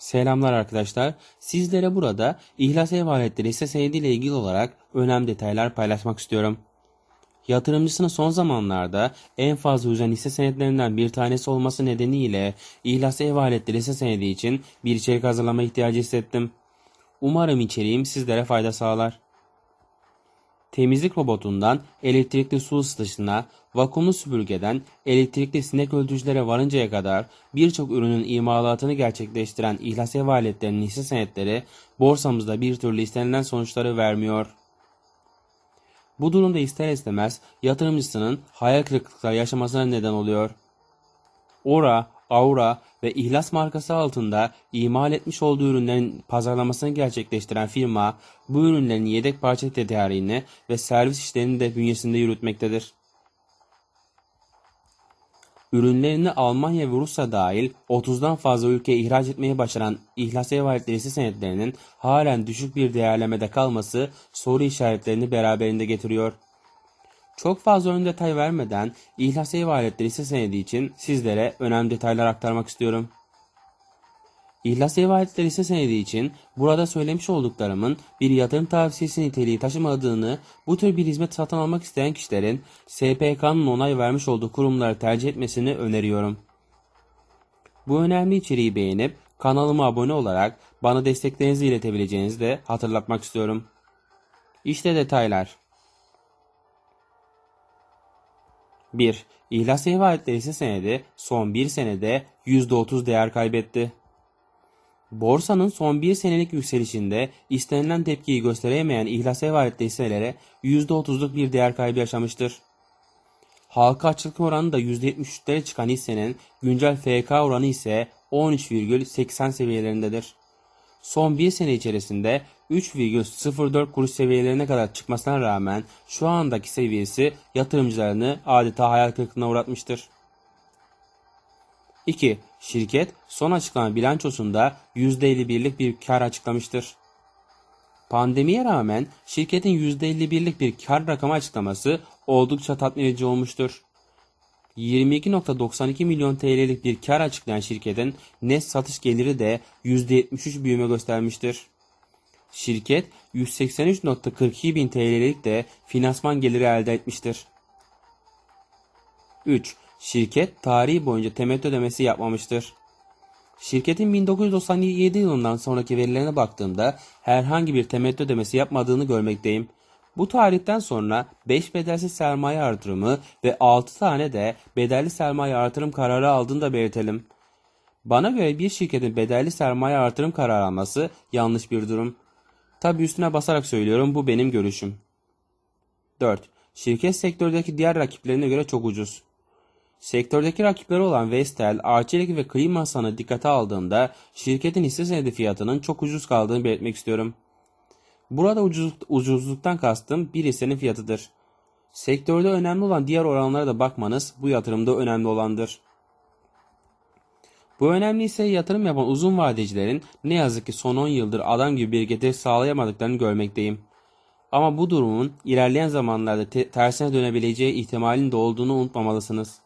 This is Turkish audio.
Selamlar arkadaşlar. Sizlere burada ihlas ev aletleri hisse senedi ile ilgili olarak önemli detaylar paylaşmak istiyorum. Yatırımcısının son zamanlarda en fazla üzen hisse senetlerinden bir tanesi olması nedeniyle ihlas ev aletleri hisse senedi için bir içerik hazırlama ihtiyacı hissettim. Umarım içeriğim sizlere fayda sağlar. Temizlik robotundan elektrikli su ısıtışına, vakumlu süpürgeden elektrikli sinek öldürücülere varıncaya kadar birçok ürünün imalatını gerçekleştiren ihlas ev aletlerinin hisse senetleri borsamızda bir türlü istenilen sonuçları vermiyor. Bu durumda ister istemez yatırımcısının hayal kırıklıkları yaşamasına neden oluyor. Ora, Aura ve İhlas markası altında imal etmiş olduğu ürünlerin pazarlamasını gerçekleştiren firma bu ürünlerin yedek parça tedariğini ve servis işlerini de bünyesinde yürütmektedir. Ürünlerini Almanya ve Rusya dahil 30'dan fazla ülkeye ihraç etmeyi başaran İhlas Ev senetlerinin halen düşük bir değerlemede kalması soru işaretlerini beraberinde getiriyor. Çok fazla ön detay vermeden İhlas Ev Aletleri hisse senedi için sizlere önemli detaylar aktarmak istiyorum. İhlas Ev Aletleri hisse senedi için burada söylemiş olduklarımın bir yatırım tavsiyesi niteliği taşımadığını, bu tür bir hizmet satın almak isteyen kişilerin SPK'nın onay vermiş olduğu kurumları tercih etmesini öneriyorum. Bu önemli içeriği beğenip kanalıma abone olarak bana desteklerinizi iletebileceğinizi de hatırlatmak istiyorum. İşte detaylar. 1. İhlas Aletleri hisse senedi son 1 senede %30 değer kaybetti. Borsanın son bir senelik yükselişinde istenilen tepkiyi gösteremeyen ihlas ev aletli hisselere %30'luk bir değer kaybı yaşamıştır. Halka açık oranı da %73'lere çıkan hissenin güncel FK oranı ise 13,80 seviyelerindedir. Son bir sene içerisinde 3,04 kuruş seviyelerine kadar çıkmasına rağmen şu andaki seviyesi yatırımcılarını adeta hayal kırıklığına uğratmıştır. 2. Şirket son açıklama bilançosunda %51'lik bir kar açıklamıştır. Pandemiye rağmen şirketin %51'lik bir kar rakamı açıklaması oldukça tatmin edici olmuştur. 22.92 milyon TL'lik bir kar açıklayan şirketin net satış geliri de %73 büyüme göstermiştir. Şirket 183.42 bin TL'lik de finansman geliri elde etmiştir. 3. Şirket tarihi boyunca temettü ödemesi yapmamıştır. Şirketin 1997 yılından sonraki verilerine baktığımda herhangi bir temettü ödemesi yapmadığını görmekteyim. Bu tarihten sonra 5 bedelsiz sermaye artırımı ve 6 tane de bedelli sermaye artırım kararı aldığını da belirtelim. Bana göre bir şirketin bedelli sermaye artırım kararı alması yanlış bir durum. Tabi üstüne basarak söylüyorum bu benim görüşüm. 4. Şirket sektördeki diğer rakiplerine göre çok ucuz. Sektördeki rakipleri olan Vestel, Arçelik ve Klimasan'ı dikkate aldığımda şirketin hisse senedi fiyatının çok ucuz kaldığını belirtmek istiyorum. Burada ucuzluk, ucuzluktan kastım bir hissenin fiyatıdır. Sektörde önemli olan diğer oranlara da bakmanız bu yatırımda önemli olandır. Bu önemli ise yatırım yapan uzun vadecilerin ne yazık ki son 10 yıldır adam gibi bir getiri sağlayamadıklarını görmekteyim. Ama bu durumun ilerleyen zamanlarda te- tersine dönebileceği ihtimalinin de olduğunu unutmamalısınız.